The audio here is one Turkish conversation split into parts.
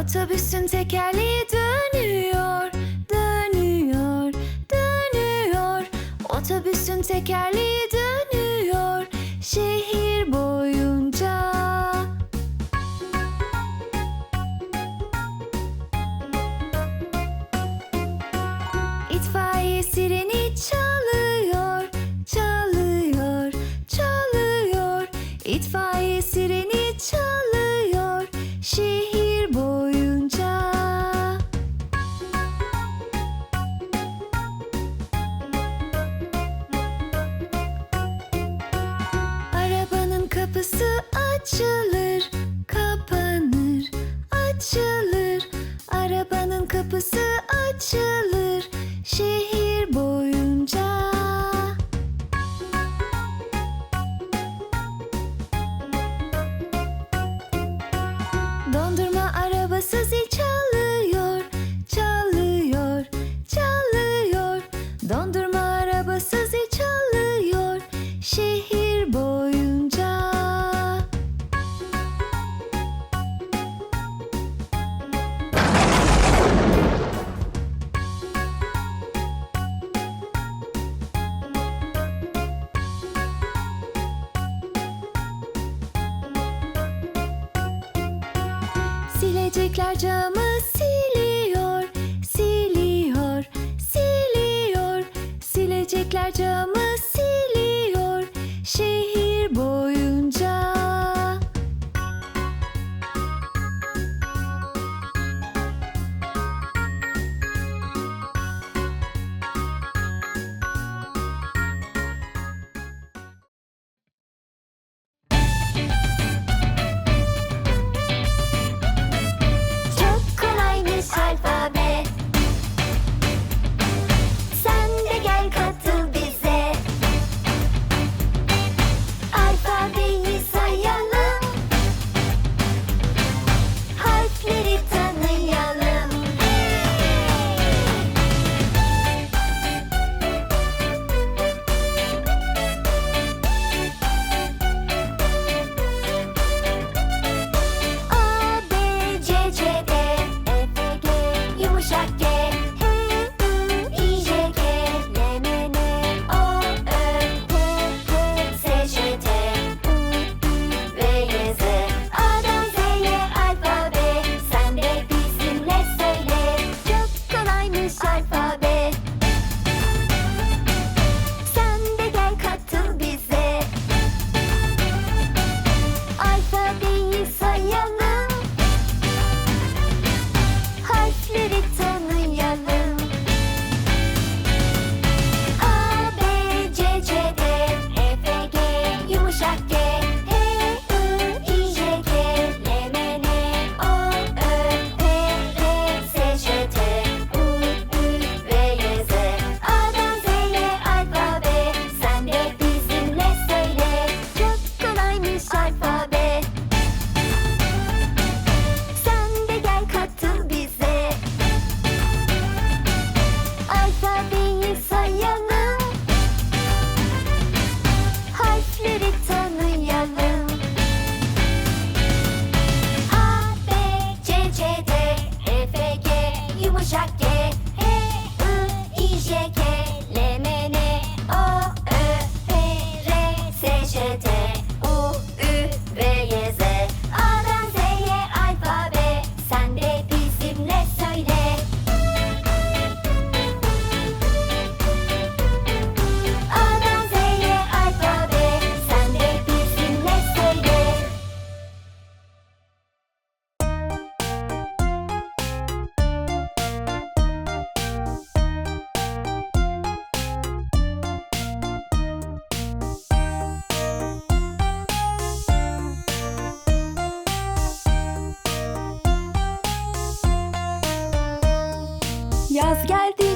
Otobüsün tekerleği dönüyor, dönüyor, dönüyor. Otobüsün tekerleği dönüyor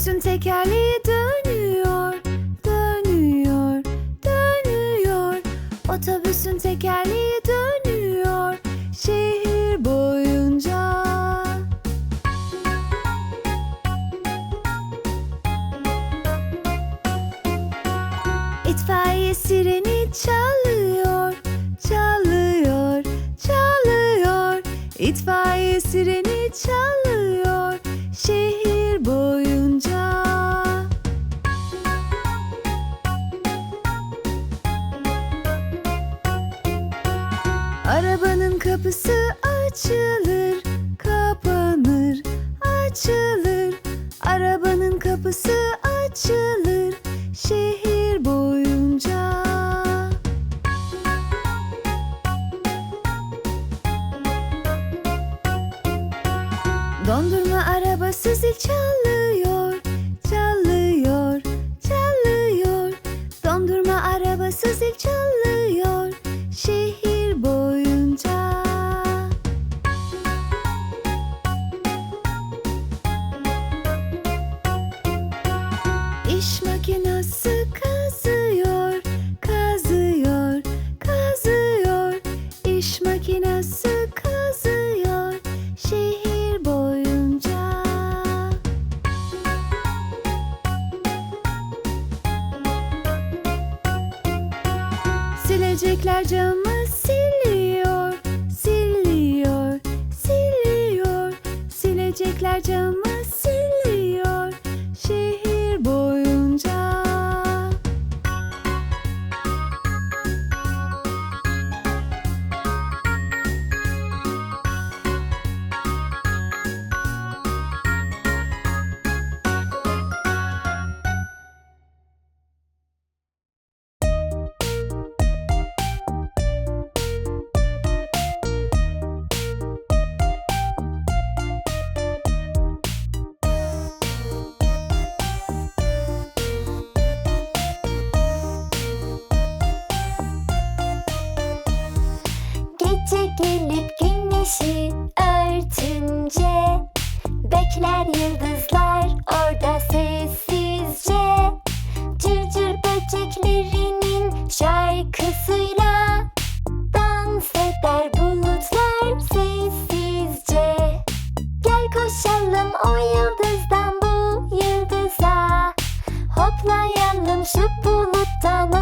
Otobüsün tekerleği dönüyor, dönüyor, dönüyor. Otobüsün tekerleği Donde Roger gelip güneşi örtünce Bekler yıldızlar orada sessizce. Cırcır böceklerinin şarkısıyla Dans eder bulutlar sessizce. Gel koşalım o yıldızdan bu yıldıza Hoplayalım şu buluttan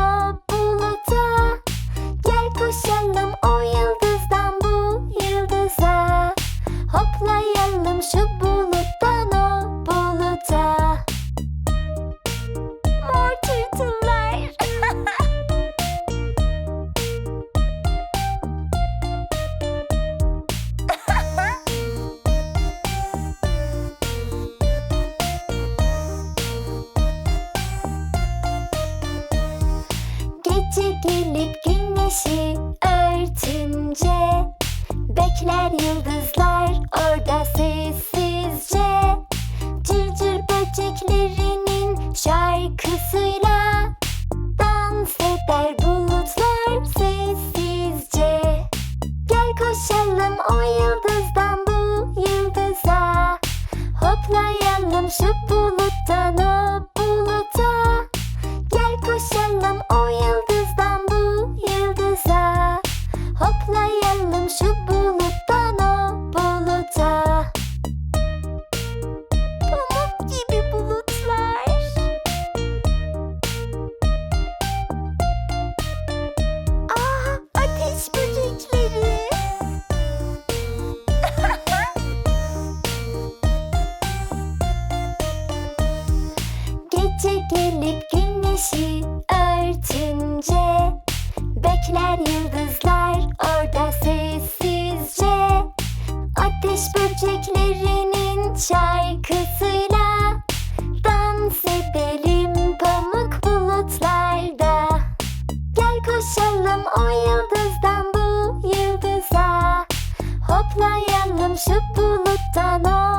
şu buluttan o buluta Gel koşalım o yıldızdan bu yıldıza. Hoplayalım şu buluttan Çiçek gelip güneşi örtünce Bekler yıldızlar orada sessizce. Ateş böceklerinin şarkısıyla Dans edelim pamuk bulutlarda. Gel koşalım o yıldızdan bu yıldıza. Hoplayalım şu buluttan o